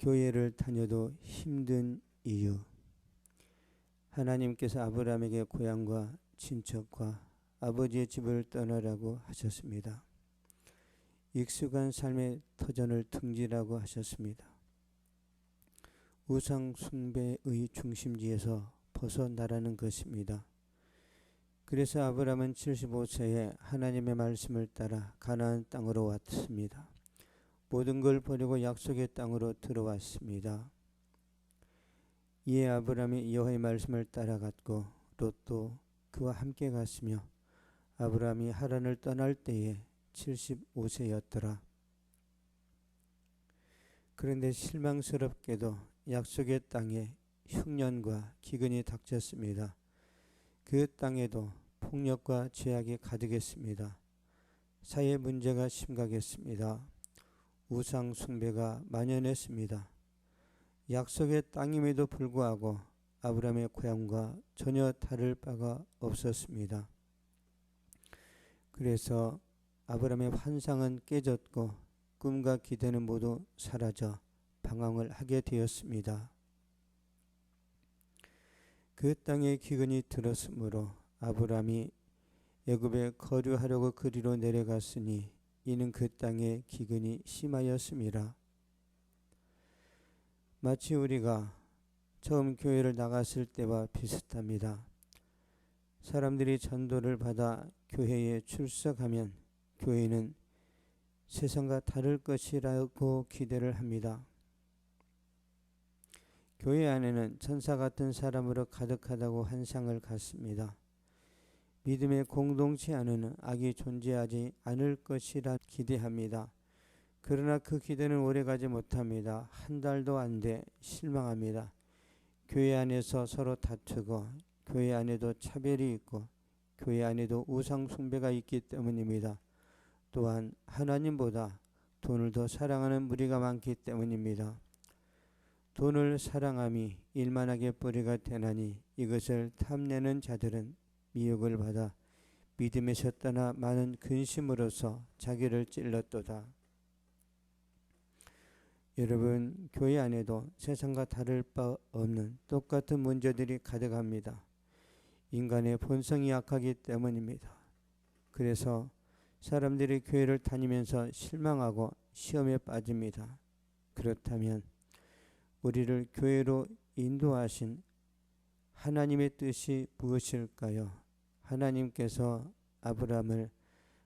교회를 다녀도 힘든 이유. 하나님께서 아브라함에게 고향과 친척과 아버지의 집을 떠나라고 하셨습니다. 익숙한 삶의 터전을 등지라고 하셨습니다. 우상 숭배의 중심지에서 벗어나라는 것입니다. 그래서 아브라함은 75세에 하나님의 말씀을 따라 가나안 땅으로 왔습니다. 모든 걸 버리고 약속의 땅으로 들어왔습니다. 이에 아브라함이 여호와의 말씀을 따라갔고 롯도 그와 함께 갔으며 아브라함이 하란을 떠날 때에 75세였더라. 그런데 실망스럽게도 약속의 땅에 흉년과 기근이 닥쳤습니다. 그 땅에도 폭력과 죄악이 가득했습니다. 사회 문제가 심각했습니다. 우상 숭배가 만연했습니다. 약속의 땅임에도 불구하고 아브라함의 고향과 전혀 다를 바가 없었습니다. 그래서 아브라함의 환상은 깨졌고 꿈과 기대는 모두 사라져 방황을 하게 되었습니다. 그 땅에 기근이 들었으므로 아브라함이 애굽에 거류하려고 그리로 내려갔으니 이는 그 땅에 기근이 심하였습니다. 마치 우리가 처음 교회를 나갔을 때와 비슷합니다. 사람들이 전도를 받아 교회에 출석하면 교회는 세상과 다를 것이라고 기대를 합니다. 교회 안에는 천사 같은 사람으로 가득하다고 환상을 갖습니다. 믿음의 공동체 안에는 악이 존재하지 않을 것이라 기대합니다. 그러나 그 기대는 오래가지 못합니다. 한 달도 안 돼 실망합니다. 교회 안에서 서로 다투고 교회 안에도 차별이 있고 교회 안에도 우상 숭배가 있기 때문입니다. 또한 하나님보다 돈을 더 사랑하는 무리가 많기 때문입니다. 돈을 사랑함이 일만하게 뿌리가 되나니 이것을 탐내는 자들은 미혹을 받아 믿음에서 떠나 많은 근심으로서 자기를 찔렀도다. 여러분 교회 안에도 세상과 다를 바 없는 똑같은 문제들이 가득합니다. 인간의 본성이 약하기 때문입니다. 그래서 사람들이 교회를 다니면서 실망하고 시험에 빠집니다. 그렇다면 우리를 교회로 인도하신 하나님의 뜻이 무엇일까요? 하나님께서 아브라함을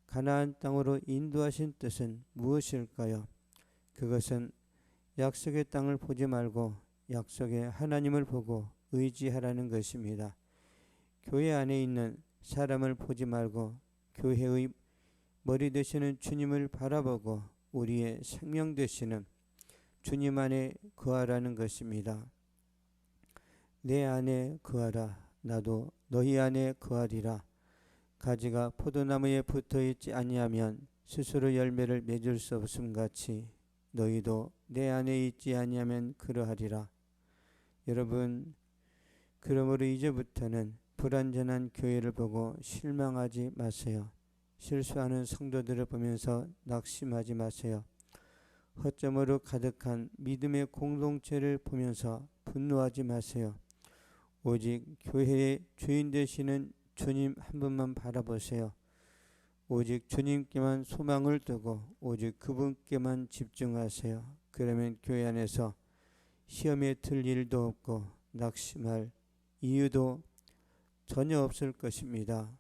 가나안 땅으로 인도하신 뜻은 무엇일까요? 그것은 약속의 땅을 보지 말고 약속의 하나님을 보고 의지하라는 것입니다. 교회 안에 있는 사람을 보지 말고 교회의 머리 되시는 주님을 바라보고 우리의 생명 되시는 주님 안에 거하라는 것입니다. 내 안에 거하라 나도 너희 안에 거하리라 가지가 포도나무에 붙어 있지 아니하면 스스로 열매를 맺을 수 없음 같이 너희도 내 안에 있지 아니하면 그러하리라. 여러분 그러므로 이제부터는 불완전한 교회를 보고 실망하지 마세요. 실수하는 성도들을 보면서 낙심하지 마세요. 허점으로 가득한 믿음의 공동체를 보면서 분노하지 마세요. 오직 교회의 주인 되시는 주님 한 분만 바라보세요. 오직 주님께만 소망을 두고 오직 그분께만 집중하세요. 그러면 교회 안에서 시험에 들 일도 없고 낙심할 이유도 전혀 없을 것입니다.